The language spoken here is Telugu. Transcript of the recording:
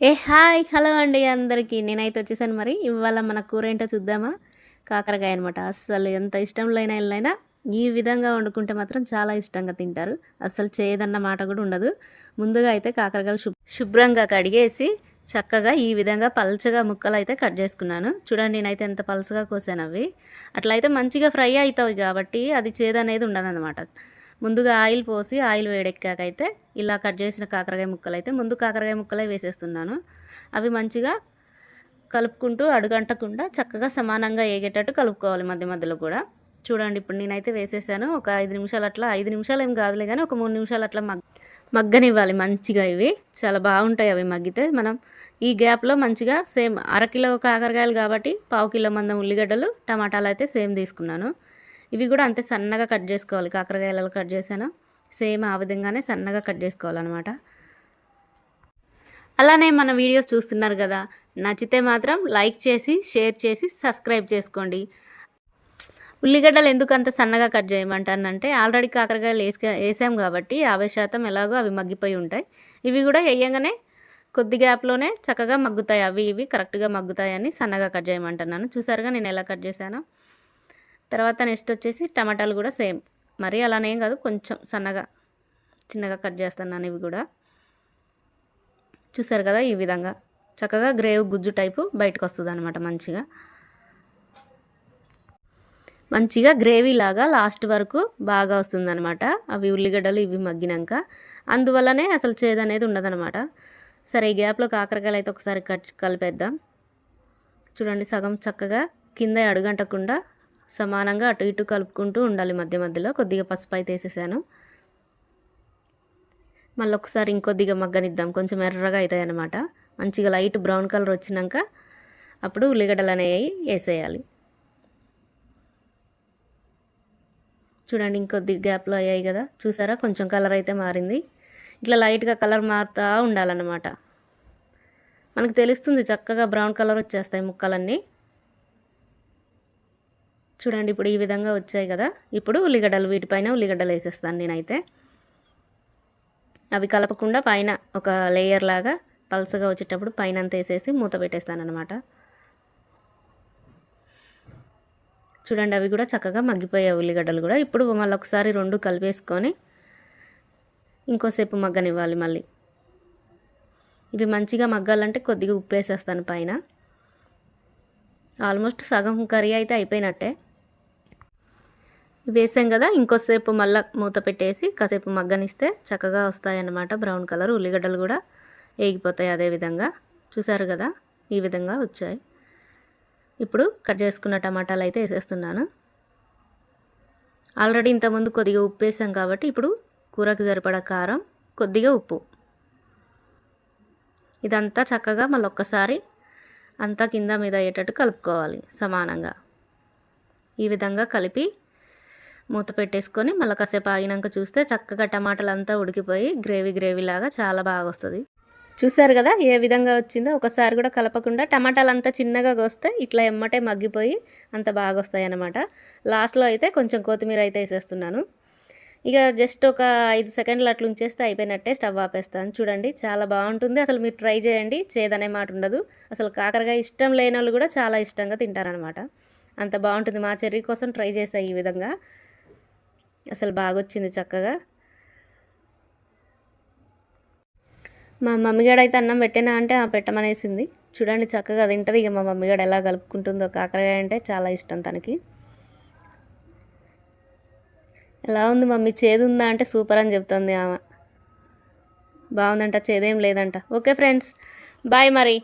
ఏ హాయ్ హలో అండి అందరికీ. నేనైతే వచ్చేసాను మరి. ఇవాళ మన కూర ఏంటో చూద్దామా? కాకరకాయ అనమాట అస్సలు ఎంత ఇష్టంలోనైనా లేని ఈ విధంగా వండుకుంటే మాత్రం చాలా ఇష్టంగా తింటారు. అస్సలు చేయదన్న మాట కూడా ఉండదు. ముందుగా అయితే కాకరకాయలు శుభ్ర శుభ్రంగా కడిగేసి చక్కగా ఈ విధంగా పల్చగా ముక్కలు అయితే కట్ చేసుకున్నాను. చూడండి నేనైతే ఎంత పల్చగా కోసాను అవి. అట్లయితే మంచిగా ఫ్రై అవుతాయి కాబట్టి అది చేదనేది ఉండదన్నమాట. ముందుగా ఆయిల్ పోసి ఆయిల్ వేడెక్కాకైతే ఇలా కట్ చేసిన కాకరకాయ ముక్కలు అయితే ముందు కాకరకాయ ముక్కలే వేసేస్తున్నాను. అవి మంచిగా కలుపుకుంటూ అడుగంటకుండా చక్కగా సమానంగా ఏగేటట్టు కలుపుకోవాలి మధ్య మధ్యలో కూడా. చూడండి ఇప్పుడు నేనైతే వేసేసాను. ఒక ఐదు నిమిషాలు అట్లా ఐదు నిమిషాలు ఏం కాదులే కానీ ఒక మూడు నిమిషాలు అట్లా మగ్ మగ్గనివ్వాలి మంచిగా ఇవి. చాలా బాగుంటాయి అవి మగ్గితే. మనం ఈ గ్యాప్లో మంచిగా సేమ్ అరకిలో కాకరకాయలు కాబట్టి పావు కిలో మందం ఉల్లిగడ్డలు టమాటాలు అయితే సేమ్ తీసుకున్నాను. ఇవి కూడా అంతే సన్నగా కట్ చేసుకోవాలి. కాకరకాయలలో కట్ చేశాను. సేమ్ ఆ విధంగానే సన్నగా కట్ చేసుకోవాలన్నమాట. అలానే మన వీడియోస్ చూస్తున్నారు కదా. నచ్చితే మాత్రం లైక్ చేసి షేర్ చేసి సబ్స్క్రైబ్ చేసుకోండి. ఉల్లిగడ్డలు ఎందుకు అంత సన్నగా కట్ చేయమంటానంటే ఆల్రెడీ కాకరకాయలు వేసుక వేసాం కాబట్టి యాభై శాతం ఎలాగో అవి మగ్గిపోయి ఉంటాయి. ఇవి కూడా వేయంగానే కొద్ది గ్యాప్లోనే చక్కగా మగ్గుతాయి. అవి ఇవి కరెక్ట్గా మగ్గుతాయని సన్నగా కట్ చేయమంటున్నాను. చూసారుగా నేను ఎలా కట్ చేశాను? తర్వాత నెక్స్ట్ వచ్చేసి టమాటాలు కూడా సేమ్. మరి అలానేం కాదు కొంచెం సన్నగా చిన్నగా కట్ చేస్తున్నాను ఇవి కూడా. చూసారు కదా ఈ విధంగా. చక్కగా గ్రేవ్ గుజ్జు టైపు బయటకు వస్తుంది అనమాట మంచిగా. మంచిగా గ్రేవీ లాగా లాస్ట్ వరకు బాగా వస్తుందన్నమాట అవి ఉల్లిగడ్డలు ఇవి మగ్గినాక. అందువల్లనే అసలు చేదు అనేది ఉండదనమాట సరే ఈ గ్యాప్లో కాకరకాయలు అయితే ఒకసారి కట్ కలిపేద్దాం. చూడండి సగం చక్కగా కింద అడుగంటకుండా సమానంగా అటు ఇటు కలుపుకుంటూ ఉండాలి మధ్య మధ్యలో. కొద్దిగా పసుపు అయితే వేసేసాను. మళ్ళీ ఒకసారి ఇంకొద్దిగా మగ్గనిద్దాం. కొంచెం ఎర్రగా అవుతాయి అన్నమాట. మంచిగా లైట్ బ్రౌన్ కలర్ వచ్చినాక అప్పుడు ఉల్లిగడ్డలు అనేవి వేసేయాలి. చూడండి ఇంకొద్ది గ్యాప్లో అయ్యాయి కదా. చూసారా? కొంచెం కలర్ అయితే మారింది. ఇట్లా లైట్గా కలర్ మారుతూ ఉండాలన్నమాట. మనకు తెలుస్తుంది చక్కగా బ్రౌన్ కలర్ వచ్చేస్తాయి ముక్కలన్నీ. చూడండి ఇప్పుడు ఈ విధంగా వచ్చాయి కదా. ఇప్పుడు ఉల్లిగడ్డలు వీటిపైన ఉల్లిగడ్డలు వేసేస్తాను నేనైతే. అవి కలపకుండా పైన ఒక లేయర్ లాగా పల్సగా వచ్చేటప్పుడు పైన అంతా వేసేసి మూత పెట్టేస్తాను అనమాట చూడండి అవి కూడా చక్కగా మగ్గిపోయాయి ఉల్లిగడ్డలు కూడా. ఇప్పుడు మళ్ళీ ఒకసారి రెండు కలిపేసుకొని ఇంకోసేపు మగ్గనివ్వాలి మళ్ళీ. ఇవి మంచిగా మగ్గాలంటే కొద్దిగా ఉప్పు వేసేస్తాను పైన. ఆల్మోస్ట్ సగం కర్రీ అయితే అయిపోయినట్టే. వేసాం కదా ఇంకోసేపు మళ్ళీ మూత పెట్టేసి కాసేపు మగ్గనిస్తే చక్కగా వస్తాయన్నమాట. బ్రౌన్ కలర్ ఉల్లిగడ్డలు కూడా వేగిపోతాయి అదే విధంగా. చూసారు కదా ఈ విధంగా వచ్చాయి. ఇప్పుడు కట్ చేసుకున్న టమాటాలు అయితే వేసేస్తున్నాను. ఆల్రెడీ ఇంతకుముందు కొద్దిగా ఉప్పు వేసాం కాబట్టి ఇప్పుడు కూరకు సరిపడా కారం కొద్దిగా ఉప్పు. ఇదంతా చక్కగా మళ్ళీ ఒక్కసారి అంతా కింద మీద అయ్యేటట్టు కలుపుకోవాలి సమానంగా. ఈ విధంగా కలిపి మూత పెట్టేసుకొని మళ్ళీ కాసేపు ఆగినాక చూస్తే చక్కగా టమాటాలు అంతా ఉడికిపోయి గ్రేవీ గ్రేవీ లాగా చాలా బాగా వస్తుంది. చూసారు కదా ఏ విధంగా వచ్చిందో? ఒకసారి కూడా కలపకుండా టమాటాలు అంతా చిన్నగా కోస్తే ఇట్లా ఎమ్మటే మగ్గిపోయి అంత బాగా వస్తాయి అన్నమాట లాస్ట్లో అయితే కొంచెం కొత్తిమీర అయితే వేసేస్తున్నాను. ఇక జస్ట్ ఒక ఐదు సెకండ్లు అట్లా ఉంచేస్తే అయిపోయినట్టే స్టవ్ ఆపేస్తాను. చూడండి చాలా బాగుంటుంది. అసలు మీరు ట్రై చేయండి చేదనే మాట ఉండదు. అసలు కాకరకాయ ఇష్టం లేని వాళ్ళు కూడా చాలా ఇష్టంగా తింటారనమాట అంత బాగుంటుంది మా చెర్రీ కోసం ట్రై చేసాయి ఈ విధంగా. అసలు బాగా వచ్చింది చక్కగా. మా మమ్మీగాడు అయితే అన్నం పెట్టేనా అంటే ఆ పెట్టమనేసింది. చూడండి చక్కగా తింటుంది. ఇక మా మమ్మీగాడు ఎలా కలుపుకుంటుందో కాకరకాయ అంటే చాలా ఇష్టం తనకి. ఎలా ఉంది మమ్మీ? చేదు ఉందా అంటే సూపర్ అని చెప్తుంది ఆమె. బాగుందంట చేదేం లేదంట. ఓకే ఫ్రెండ్స్ బాయ్ మరి.